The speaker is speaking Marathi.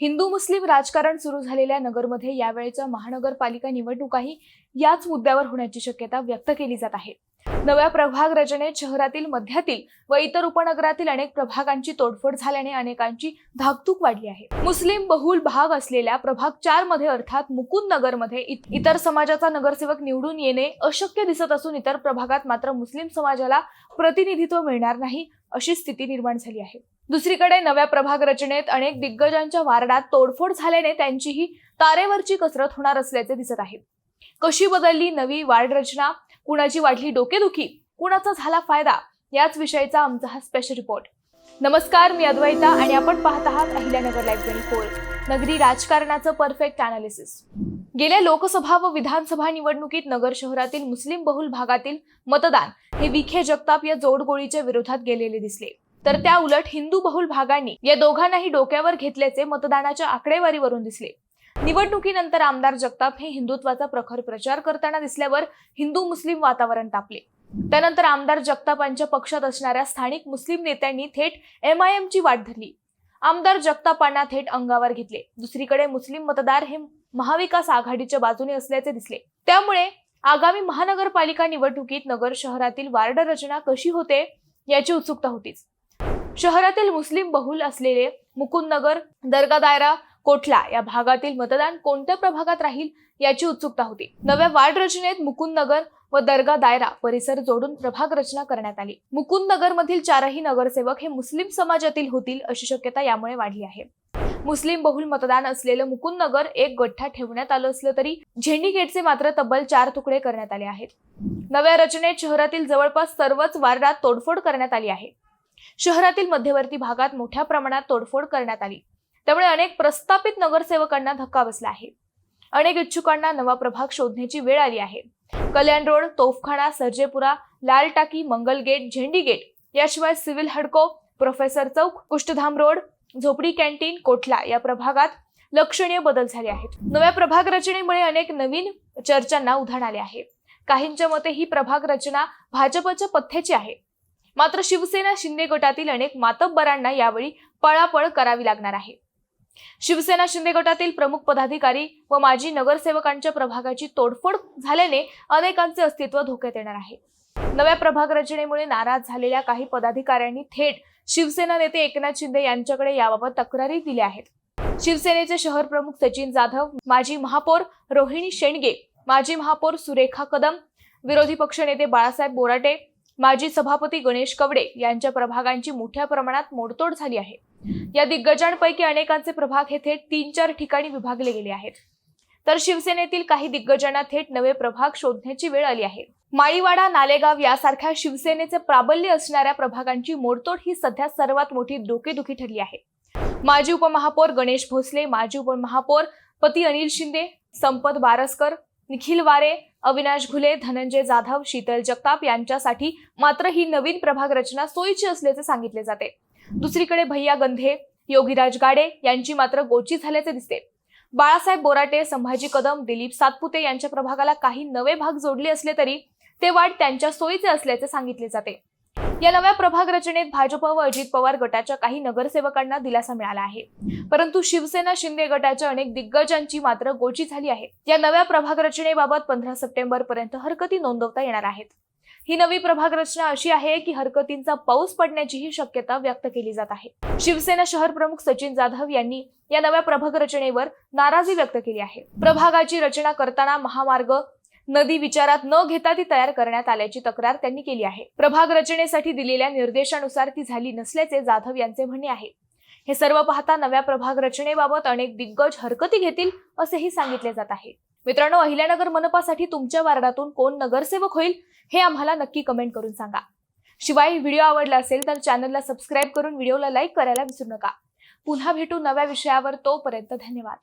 हिंदू मुस्लिम राजकारण सुरू झालेल्या नगरमध्ये यावेळच्या महानगरपालिका निवडणुकाही याच मुद्द्यावर होण्याची शक्यता व्यक्त केली जात आहे. नव्या प्रभाग रचनेत शहरातील मध्यातील व इतर उपनगरातील अनेक प्रभागांची तोडफोड झाल्याने अनेकांची धाकधूक वाढली आहे. मुस्लिम बहुल भाग असलेल्या प्रभाग चारमध्ये अर्थात मुकुंद नगरमध्ये इतर समाजाचा नगरसेवक निवडून येणे अशक्य दिसत असून इतर प्रभागात मात्र मुस्लिम समाजाला प्रतिनिधित्व मिळणार नाही अशी स्थिती निर्माण झाली आहे. दुसरीकडे नव्या प्रभाग रचनेत अनेक दिग्गजांच्या वार्डात तोडफोड झाल्याने त्यांचीही तारेवरची कसरत होणार असल्याचे दिसत आहे. कशी बदलली नवी वार्ड रचना? कुणाची वाढली डोकेदुखी? कुणाचा झाला फायदा? याच विषयीचा आमचा हा स्पेशल रिपोर्ट नमस्कार मी अद्वैता आणि आपण पाहत आहात अहिल्यानगर लाईव्ह ट्वेंटी फोर नगरी राजकारणाचं परफेक्ट अनालिसिस गेल्या लोकसभा व विधानसभा निवडणुकीत नगर शहरातील मुस्लिम बहुल भागातील मतदान हे विखे जगताप या जोडगोळीच्या विरोधात गेलेले दिसले. तर त्या उलट हिंदू बहुल भागांनी या दोघांनाही डोक्यावर घेतल्याचे मतदानाच्या आकडेवारीवरून दिसले. निवडणुकीनंतर आमदार जगताप हे हिंदुत्वाचा प्रखर प्रचार करताना दिसल्यावर हिंदू मुस्लिम वातावरण तापले. त्यानंतर आमदार जगतापांच्या पक्षात असणाऱ्या स्थानिक मुस्लिम नेत्यांनी थेट एम आय ची वाट धरली. आमदार जगतापांना थेट अंगावर घेतले. दुसरीकडे मुस्लिम मतदार हे महाविकास आघाडीच्या बाजूने असल्याचे दिसले. त्यामुळे आगामी महानगरपालिका निवडणुकीत नगर शहरातील वार्ड रचना कशी होते याची उत्सुकता होतीच. शहरातील मुस्लिम बहुल असलेले मुकुंदनगर दर्गा दायरा कोठला या भागातील मतदान कोणत्या प्रभागात राहील याची उत्सुकता होती. नव्या वार्ड रचनेत मुकुंदनगर व दर्गा दायरा परिसर जोडून प्रभाग रचना करण्यात आली. मुकुंदनगर मधील चारही नगरसेवक हे मुस्लिम समाजातील होतील अशी शक्यता यामुळे वाढली आहे. मुस्लिम बहुल मतदान असलेलं मुकुंदनगर एक गठ्ठा ठेवण्यात आलं असलं तरी झेंडी गेटचे मात्र तब्बल चार तुकडे करण्यात आले आहेत. नव्या रचनेत शहरातील जवळपास सर्वच वार्डात तोडफोड करण्यात आली आहे. शहरातील मध्यवर्ती भागात मोठ्या प्रमाणात तोडफोड करण्यात आली. त्यामुळे अनेक प्रस्थापित नगरसेवकांना धक्का बसला आहे. अनेक इच्छुकांना नवा प्रभाग शोधण्याची वेळ आली आहे. कल्याण रोड तोफखाना सर्जेपुरा लाल टाकी मंगल गेट झेंडी गेट याशिवाय सिव्हिल हडको professor chowk Kushthadham road Zopadi canteen Kothla या प्रभागात लक्षणीय बदल झाले आहेत. नव्या प्रभाग रचनेमुळे अनेक नवीन चर्चांना उधाण आले आहे. काहींच्या मते ही प्रभाग रचना भाजपच्या पथ्याची आहे. मात्र शिवसेना शिंदे गटातील अनेक मातब्बरांना यावेळी पळापळ करावी लागणार आहे. शिवसेना शिंदे गटातील प्रमुख पदाधिकारी व माजी नगरसेवकांच्या प्रभागाची तोडफोड झाल्याने अनेकांचे अस्तित्व धोक्यात येणार आहे. नव्या प्रभाग रचनेमुळे नाराज झालेल्या काही पदाधिकाऱ्यांनी थेट शिवसेना नेते एकनाथ शिंदे यांच्याकडे याबाबत तक्रारी दिल्या आहेत. शिवसेनेचे शहर प्रमुख सचिन जाधव माजी महापौर रोहिणी शेंडगे माजी महापौर सुरेखा कदम विरोधी पक्षनेते बाळासाहेब बोराटे माजी सभापती गणेश कवडे यांच्या प्रभागांची मोठ्या प्रमाणात मोडतोड झाली आहे. या दिग्गजांपैकी अनेकांचे प्रभाग हे थेट तीन चार ठिकाणी विभागले गेले आहेत. तर शिवसेनेतील काही दिग्गजांना थेट नवे प्रभाग शोधण्याची वेळ आली आहे. माळीवाडा नालेगाव यासारख्या शिवसेनेचे प्राबल्य असणाऱ्या प्रभागांची मोडतोड ही सध्या सर्वात मोठी डोकेदुखी ठरली आहे. माजी उपमहापौर गणेश भोसले माजी उपमहापौर पती अनिल शिंदे संपत बारसकर निखिल वारे अविनाश घुले धनंजय जाधव शीतल जगताप यांच्यासाठी मात्र ही नवीन प्रभाग रचना सोयीची असल्याचे सांगितले जाते. दुसरीकडे भैया गंधे योगीराज गाडे यांची मात्र गोची झाल्याचे दिसते. बाळासाहेब बोराटे संभाजी कदम दिलीप सातपुते यांच्या प्रभागाला काही नवे भाग जोडले असले तरी ते वाढ त्यांच्या सोयीचे असल्याचे सांगितले जाते. या नव्या प्रभाग रचनेत भाजप व अजित पवार गटाच्या काही नगरसेवकांना दिलासा मिळाला आहे. परंतु शिवसेना शिंदे गटाच्या अनेक दिग्गजांची मात्र गोची झाली आहे. या नव्या प्रभाग रचनेबाबत पंधरा सप्टेंबर पर्यंत हरकती नोंदवता येणार आहेत. ही नवी प्रभाग रचना अशी आहे की हरकतींचा पाऊस पडण्याचीही शक्यता व्यक्त केली जात आहे. शिवसेना शहर प्रमुख सचिन जाधव यांनी या नव्या प्रभाग रचनेवर नाराजी व्यक्त केली आहे. प्रभागाची रचना करताना महामार्ग नदी विचारात न घेता ती तयार करण्यात आल्याची तक्रार त्यांनी केली आहे. प्रभाग रचनेसाठी दिलेल्या निर्देशानुसार ती झाली नसल्याचे जाधव यांचे म्हणणे आहे. हे सर्व पाहता नव्या प्रभाग रचनेबाबत अनेक दिग्गज हरकती घेतील असेही सांगितले जात आहे. मित्रांनो अहिल्यानगर मनपासाठी तुमच्या वार्डातून कोण नगरसेवक होईल हे आम्हाला नक्की कमेंट करून सांगा. शिवाय व्हिडिओ आवडला असेल तर चॅनलला सबस्क्राईब करून व्हिडिओला लाईक करायला विसरू नका. पुन्हा भेटू नव्या विषयावर तोपर्यंत धन्यवाद.